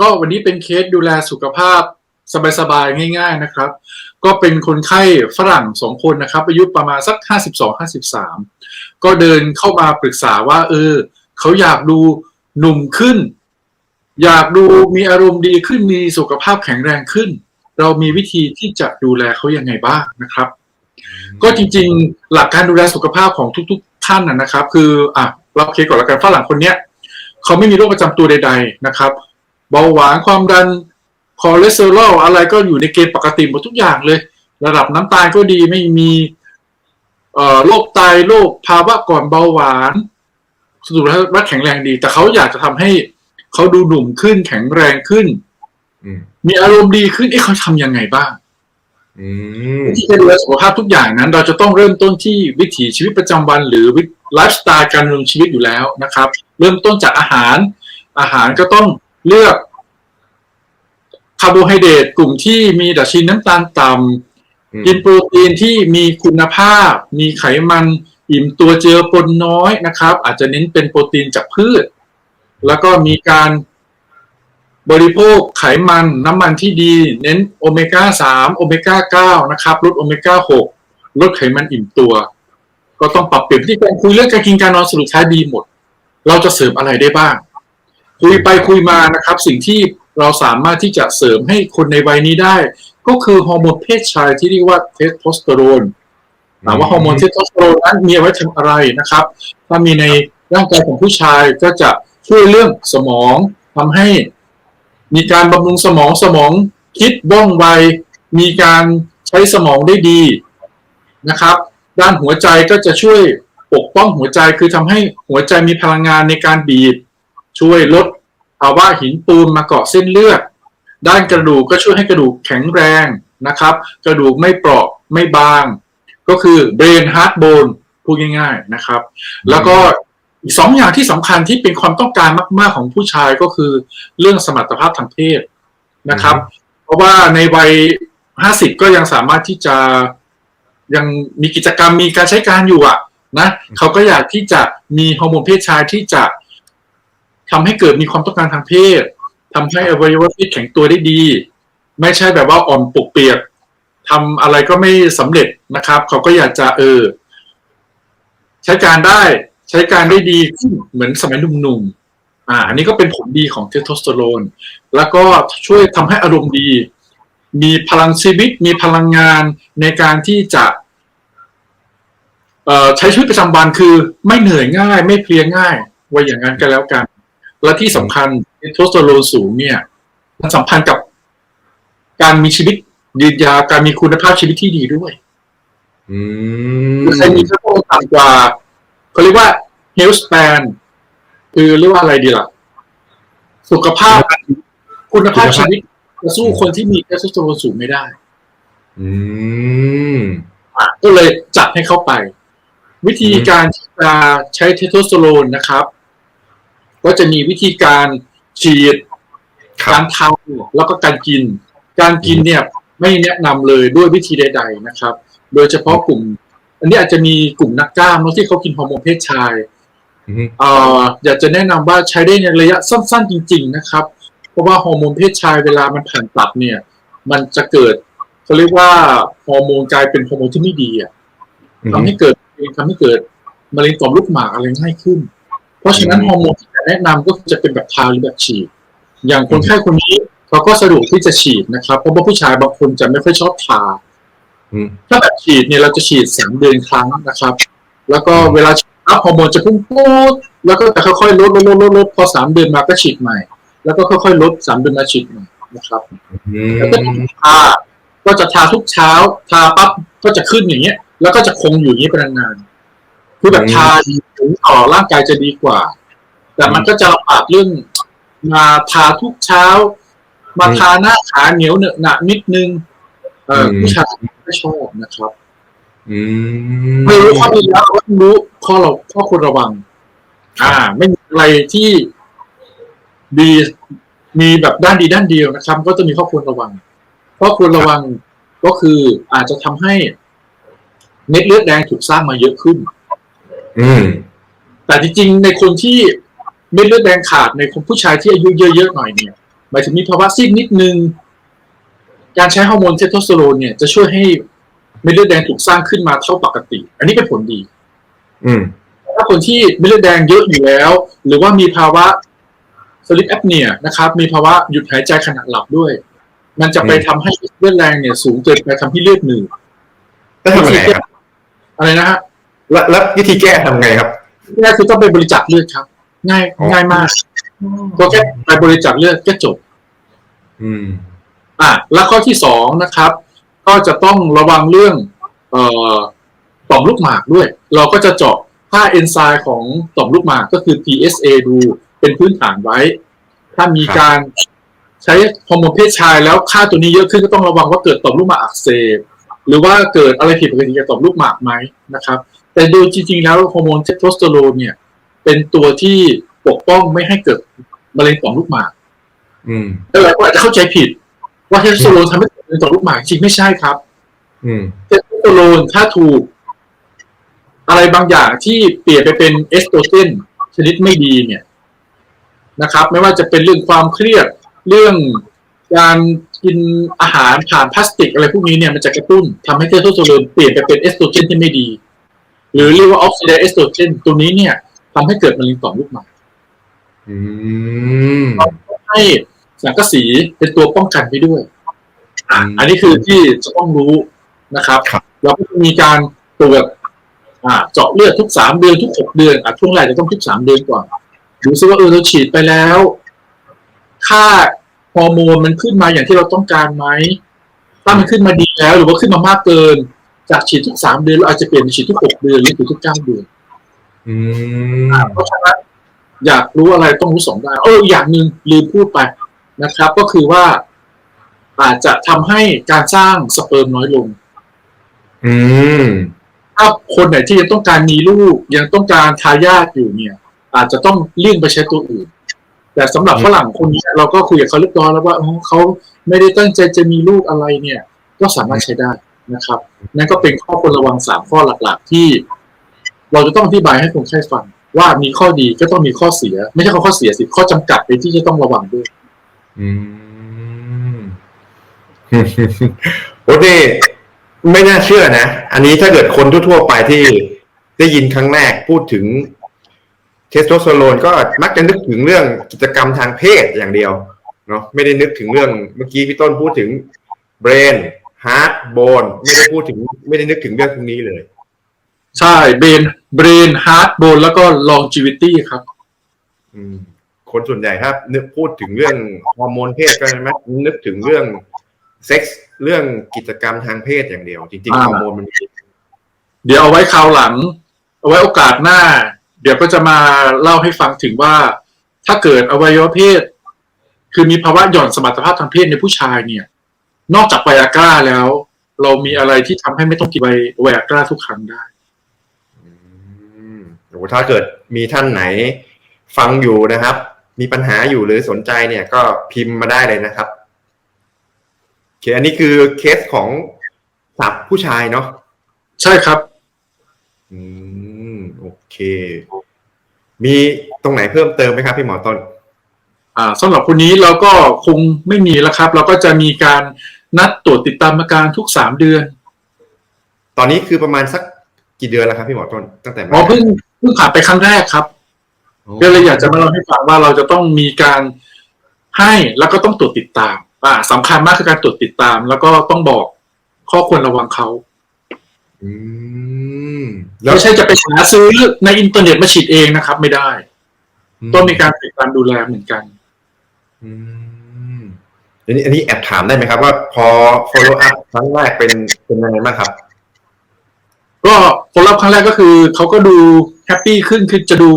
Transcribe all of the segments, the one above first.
ก็วันนี้เป็นเคสดูแลสุขภาพสบายๆง่าย ๆนะครับ ก็เป็นคนไข้ฝรั่งสองคนนะครับ อายุประมาณสัก 52-53 ก็เดินเข้ามาปรึกษาว่า เออ เขาอยากดูหนุ่มขึ้น อยากดูมีอารมณ์ดีขึ้นมีสุขภาพแข็งแรงขึ้น เรามีวิธีที่จะดูแลเขายังไงบ้างนะครับ ก็จริงๆ หลักการดูแลสุขภาพของทุก ๆ ท่านนะนะครับ คืออะเราเคสก่อนแล้วกันฝรั่งคนเนี้ยเขาไม่มีโรคประจำตัวใด ๆ นะครับ เบาหวานความดันคอเลสเตอรอลอะไรก็อยู่ในเกณฑ์ปกติหมดทุกอย่างเลย ระดับน้ำตาลก็ดีไม่มีเอ่อโรคไตโรคภาวะก่อนเบาหวานสุขภาพแข็งแรงดี แต่เขาอยากจะทำให้เขาดูหนุ่มขึ้นแข็งแรงขึ้นอืมมีอารมณ์ดีขึ้นเอ๊ะเขาทำยังไงบ้างอืมวิธีการดูแลสุขภาพทุกอย่างนั้น เราจะต้องเริ่มต้นที่วิถีชีวิตประจำวัน หรือวิไลฟ์สไตล์การดำเนินชีวิตอยู่แล้วนะครับ เริ่มต้นจากอาหาร อาหารก็ต้อง เลือกคาร์โบไฮเดรตกลุ่มที่มีดัชนีน้ำตาลต่ำกินโปรตีนที่มีคุณภาพ มีไขมัน อิ่มตัวเจือปนน้อยนะครับ อาจจะเน้นเป็นโปรตีนจากพืช แล้วก็มีการบริโภคไขมันน้ำมันที่ดี เน้นโอเมก้าสามโอเมก้าเก้านะครับลดโอเมก้าหกลดไขมันอิ่มตัว ก็ต้องปรับเปลี่ยนพฤติกรรมคุยเรื่องการกินการนอนสรุปท้ายดีหมด เราจะเสริมอะไรได้บ้าง คุยไปคุยมานะครับ สิ่งที่เราสามารถที่จะเสริมให้คนในวัยนี้ได้ ก็คือฮอร์โมนเพศชายที่เรียกว่าเทสโทสเตอโรนถามว่าฮอร์โมนเทสโทสเตอโรนนั้นมีไว้ทำอะไรนะครับ ถ้ามีในร่างกายของผู้ชายก็จะช่วยเรื่องสมองทำให้ มีการบำรุงสมองสมองคิดว่องไวมีการใช้สมองได้ดีนะครับ ด้านหัวใจก็จะช่วยปกป้องหัวใจคือทำให้หัวใจมีพลังงานในการบีบ ช่วยลดภาวะหินปูนมาเกาะเส้นเลือด ด้านกระดูกก็ช่วยให้กระดูกแข็งแรงนะครับ กระดูกไม่เปราะไม่บาง ก็คือ brain heart bone พูดง่าย ๆนะครับ แล้วก็อีกสองอย่างที่สำคัญที่เป็นความต้องการมาก ๆของผู้ชายก็คือเรื่องสมรรถภาพทางเพศนะครับ เพราะว่าในวัยห้าสิบก็ยังสามารถที่จะยังมีกิจกรรมมีการใช้การอยู่อะนะเขาก็อยากที่จะมีฮอร์โมนเพศชายที่จะ ทำให้เกิดมีความต้องการทางเพศทำให้อวัยวะเพศแข็งตัวได้ดี ไม่ใช่แบบว่าอ่อนปกเปียกทำอะไรก็ไม่สำเร็จนะครับ เขาก็อยากจะเออ ใช้การได้ใช้การได้ดีขึ้นเหมือนสมัยหนุ่มๆ อ่า อันนี้ก็เป็นผลดีของเทสโทสเตอโรน แล้วก็ช่วยทำให้อารมณ์ดี มีพลังชีวิต มีพลังงานในการที่จะเอ่อใช้ชีวิตประจำวันคือไม่เหนื่อยง่าย ไม่เพลียง่ายว่าอย่างนั้นก็แล้วกัน และที่สำคัญเทสโทสเตอโรนสูงเนี่ย มันสัมพันธ์กับการมีชีวิตยืนยาวการมีคุณภาพชีวิตที่ดีด้วย อืมใครมีค่าตัวต่ำกว่าเขาเรียกว่า health span คือเรียกว่าอะไรดีล่ะ สุขภาพคุณภาพชีวิตจะสู้คนที่มีเทสโทสเตอโรนสูงไม่ได้ อืมอะก็เลยจัดให้เข้าไป วิธีการที่จะใช้เทสโทสเตอโรนนะครับ ก็จะมีวิธีการฉีดครักาบรทาแล้วก็การกิน การกินเนี่ยไม่แนะนำเลยด้วยวิธีใด ๆนะครับ โดยเฉพาะกลุ่ม อันนี้อาจจะมีกลุ่มนักกล้ามเนอะที่เขากินฮอร์โมนเพศชายอืมเอ่ออยากจะแนะนำว่าใช้ได้ในระยะสั้น ๆ จริง ๆ นะครับ เพราะว่าฮอร์โมนเพศชายเวลามันผ่านตับเนี่ย มันจะเกิดเขาเรียกว่าฮอร์โมนกลายเป็นฮอร์โมนที่ไม่ดีอะทำให้เกิดทำให้เกิดมะเร็งต่อมลูกหมากอะไรง่ายขึ้น เพราะฉะนั้นฮอร์โมนที่จะ แนะนำก็จะเป็นแบบทาหรือแบบฉีด อย่างคนไข้คนนี้เขาก็สะดวกที่จะฉีดนะครับเพราะว่าผู้ชายบางคนจะไม่ค่อยชอบทาอืมถ้าแบบฉีดเนี่ยเราจะฉีดสามเดือนครั้งนะครับ แล้วก็เวลาฉีดปั๊บฮอร์โมนจะพุ่งปูดแล้วก็จะค่อยๆลดลดลดลดลดพอสามเดือนมาก็ฉีดใหม่ แล้วก็ค่อยๆลดสามเดือนมาฉีดใหม่นะครับอืแล้วก็มทาก็จะทาทุกเช้า ทาปั๊บก็จะขึ้นอย่างเงี้ย แล้วก็จะคงอยู่อย่างนี้เป็นนานๆคือแบบทาถึงต่อร่างกายจะดีกว่า แต่มันก็จะลำบากเรื่องมาทาทุกเช้า มาทาหน้าขาเหนียวเหนอะหนะนิดนึง เออผู้ชายไม่ชอบนะครับอืมไม่รู้ข้อดีแล้วก็รู้ข้อเราข้อควรระวัง อ่า ไม่มีอะไรที่ดีมีแบบด้านดีด้านเดียวนะครับ ก็จะมีข้อควรระวังข้อควรระวังก็คืออาจจะทำให้เม็ดเลือดแดงถูกสร้างมาเยอะขึ้น อืม แต่จริงๆในคนที่ เม็ดเลือดแดงขาดในคนผู้ชายที่อายุเยอะๆหน่อยเนี่ยหมายถึงมีภาวะซีดนิดนึง การใช้ฮอร์โมนเทสโทสเตอโรนเนี่ยจะช่วยให้เม็ดเลือดแดงถูกสร้างขึ้นมาเท่าปกติ อันนี้เป็นผลดี อืมถ้าคนที่เม็ดเลือดแดงเยอะอยู่แล้ว หรือว่ามีภาวะสลิปแอปเนียนะครับ มีภาวะหยุดหายใจขณะหลับด้วย มันจะไปทำให้เลือดแรงเนี่ย สูงเกินไปทำให้เลือดหนืดแล้วทำยังไงครับอะไรนะฮะแล้วแล้ววิธีแก้ทำไงครับง่ายคือต้องไปบริจาคเลือดครับ ง่ายอ๋อง่ายมากก็แค่ไปบริจาคเลือดก็จบ อืม อะแล้วข้อที่สองนะครับ ก็จะต้องระวังเรื่อง เอ่อต่อมลูกหมากด้วย เราก็จะเจาะค่าเอนไซม์ของต่อมลูกหมากก็คือ PSA ดูเป็นพื้นฐานไว้ ถ้ามีครับการใช้ฮอร์โมนเพศชายแล้วค่าตัวนี้เยอะขึ้นก็ต้องระวังว่าเกิดต่อมลูกหมากอักเสบหรือว่าเกิดอะไรผิดปกติกับต่อมลูกหมากไหมนะครับ แต่โดยจริงๆแล้วฮอร์โมนเทสโทสเตอโรนเนี่ย เป็นตัวที่ปกป้องไม่ให้เกิดมะเร็งต่อมลูกหมากอืมแล้วหลายคนอาจจะเข้าใจผิด ว่าเทสโทสเตอโรนทำให้เกิดมะเร็งต่อมลูกหมากจริงไม่ใช่ครับอืมเทสโทสเตอโรนถ้าถูก อะไรบางอย่างที่เปลี่ยนไปเป็นเอสโตรเจนชนิดไม่ดีเนี่ยนะครับ ไม่ว่าจะเป็นเรื่องความเครียดเรื่องการกินอาหารผ่านพลาสติกอะไรพวกนี้เนี่ยมันจะกระตุ้นทำให้เทสโทสเตอโรนเปลี่ยนไปเป็นเอสโตรเจนที่ไม่ดี หรือเรียกว่าออกซิไดเอสโตรเจนตัวนี้เนี่ย ทำให้เกิดมะเร็งต่อมลูกหมากอืมให้สังกะสีเป็นตัวป้องกันไปด้วยอะอืมอันนี้คือที่จะต้องรู้นะครับครับเราก็จะมีการตรวจอ่าเจาะเลือดทุกสามเดือนทุกหกเดือนอะช่วงแรกจะต้องทุกสามเดือนก่อนดูซิว่าเออเราฉีดไปแล้ว ค่าฮอร์โมนมันขึ้นมาอย่างที่เราต้องการไหมถ้ามันขึ้นมาดีแล้ว หรือว่าขึ้นมามากเกิน จากฉีดทุกสามเดือนเราอาจจะเปลี่ยนเป็นฉีดทุกหกเดือนหรือฉีดทุกเก้าเดือน อืมเพราะฉะนั้นอยากรู้อะไรต้องรู้สองด้านเอออย่างหนึ่งลืมพูดไปนะครับ ก็คือว่า อาจจะทำให้การสร้างสเปิร์มน้อยลง อืมถ้าคนไหนที่ยังต้องการมีลูก ยังต้องการทายาทอยู่เนี่ย อาจจะต้องเลี่ยงไปใช้ตัวอื่น แต่สำหรับอืมฝรั่งคนนี้เราก็คุยกับเขาเรียบร้อยแล้วว่าอ๋อเขาไม่ได้ตั้งใจจะมีลูกอะไรเนี่ย ก็สามารถใช้ได้นะครับ นั่นก็เป็นข้อควรระวังสามข้อหลัก ๆ ที่ เราจะต้องอธิบายให้คนไข้ฟังว่ามีข้อดีก็ต้องมีข้อเสีย ไม่ใช่ข้อข้อเสียสิข้อจำกัดในที่จะต้องระวังด้วย อืมโอ้นี่ไม่น่าเชื่อนะ อันนี้ถ้าเกิดคนทั่วๆไปที่ได้ยินครั้งแรกพูดถึงเทสโทสเตอโรนก็มักจะนึกถึงเรื่องกิจกรรมทางเพศอย่างเดียวเนาะไม่ได้นึกถึงเรื่องเมื่อกี้พี่ต้นพูดถึงเบรนฮาร์ดโบนไม่ได้พูดถึง ไม่ได้นึกถึงเรื่องพวกนี้เลย ใช่เบนเบรนฮาร์ดโบนแล้วก็ longevity ครับ อืมคนส่วนใหญ่ครับ นึกพูดถึงเรื่องฮอร์โมนเพศก็ใช่ไหมนึกถึงเรื่องเซ็กส์เรื่องกิจกรรมทางเพศอย่างเดียว จริงๆอ่าฮอร์โมนมันมีเดี๋ยวเอาไว้คราวหลัง เอาไว้โอกาสหน้า เดี๋ยวก็จะมาเล่าให้ฟังถึงว่า ถ้าเกิดอวัยวะเพศ คือมีภาวะหย่อนสมรรถภาพทางเพศในผู้ชายเนี่ย นอกจากไวอากร้าแล้ว เรามีอะไรที่ทำให้ไม่ต้องกินไวไวอากร้าทุกครั้งได้อืมโอ้โห ถ้าเกิดมีท่านไหนฟังอยู่นะครับ มีปัญหาอยู่หรือสนใจเนี่ยก็พิมพ์มาได้เลยนะครับโอเคอันนี้คือเคสของสับผู้ชายเนาะใช่ครับ อืมโอเค มีตรงไหนเพิ่มเติมไหมครับพี่หมอต้น อ่าสำหรับคนนี้เราก็คงไม่มีแล้วครับ เราก็จะมีการนัดตรวจติดตามอาการทุกสามเดือน ตอนนี้คือประมาณสักกี่เดือนแล้วครับพี่หมอต้นตั้งแต่อ๋อเพิ่งเพิ่งผ่านไปครั้งแรกครับก็เลยอยากจะมาเล่าให้ฟังว่าเราจะต้องมีการให้แล้วก็ต้องตรวจติดตาม อ่าสำคัญมากคือการตรวจติดตาม แล้วก็ต้องบอกข้อควรระวังเขาอืมแล้วไม่ใช่จะไปหาซื้อในอินเทอร์เน็ตมาฉีดเองนะครับ ไม่ได้ ต้องมีการติดตามดูแลเหมือนกัน อืมอันนี้อันนี้แอบถามได้ไหมครับ ว่าพอ follow up ครั้งแรกเป็นเป็นยังไงบ้างครับ ก็ผลลัพธ์ครั้งแรกก็คือเขาก็ดู แฮปปี้ขึ้นคือจะดู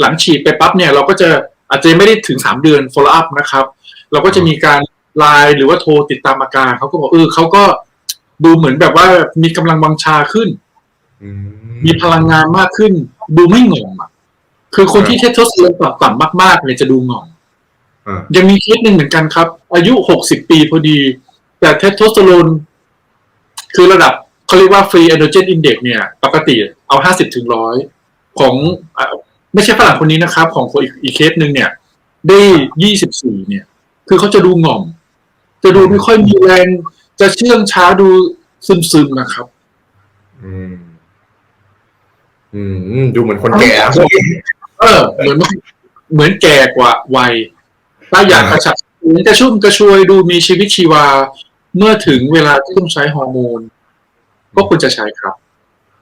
หลังฉีดไปปั๊บเนี่ย เราก็จะอาจจะไม่ได้ถึงสามเดือน follow up นะครับ เราก็จะมีการไลน์หรือว่าโทรติดตามอาการเขาก็บอกเออเขาก็ดูเหมือนแบบว่ามีกำลังวังชาขึ้นอืมีพลังงานมากขึ้น ดูไม่หงองอะ คือคนที่เทสโทสเตอโรนต่ำๆมากๆเนี่ยจะดูหงองอ่ายังมีเคสหนึ่งเหมือนกันครับ อายุหกสิบปีพอดี แต่เทสโทสเตอโรนคือระดับเขาเรียกว่าฟรี a อนโดเจนอินเด็กเนี่ย ปกติเอาห้าสิบถึงร้อย ของอะไม่ใช่ฝรั่งคนนี้นะครับ ของคนอีกอีกเคสหนึ่งเนี่ย ได้ยี่สิบสี่เนี่ย คือเขาจะดูหง่อม จะดูไม่ค่อยมีแรง จะเชื่องช้าดูซึมๆนะครับ อืม อืม ดูเหมือนคนแก่เออ เหมือนเหมือนแก่กว่าวัยถ้าอยากกระฉับกระชุ่มกระชวยดูมีชีวิตชีวา เมื่อถึงเวลาที่ต้องใช้ฮอร์โมน ก็ควรจะใช้ครับ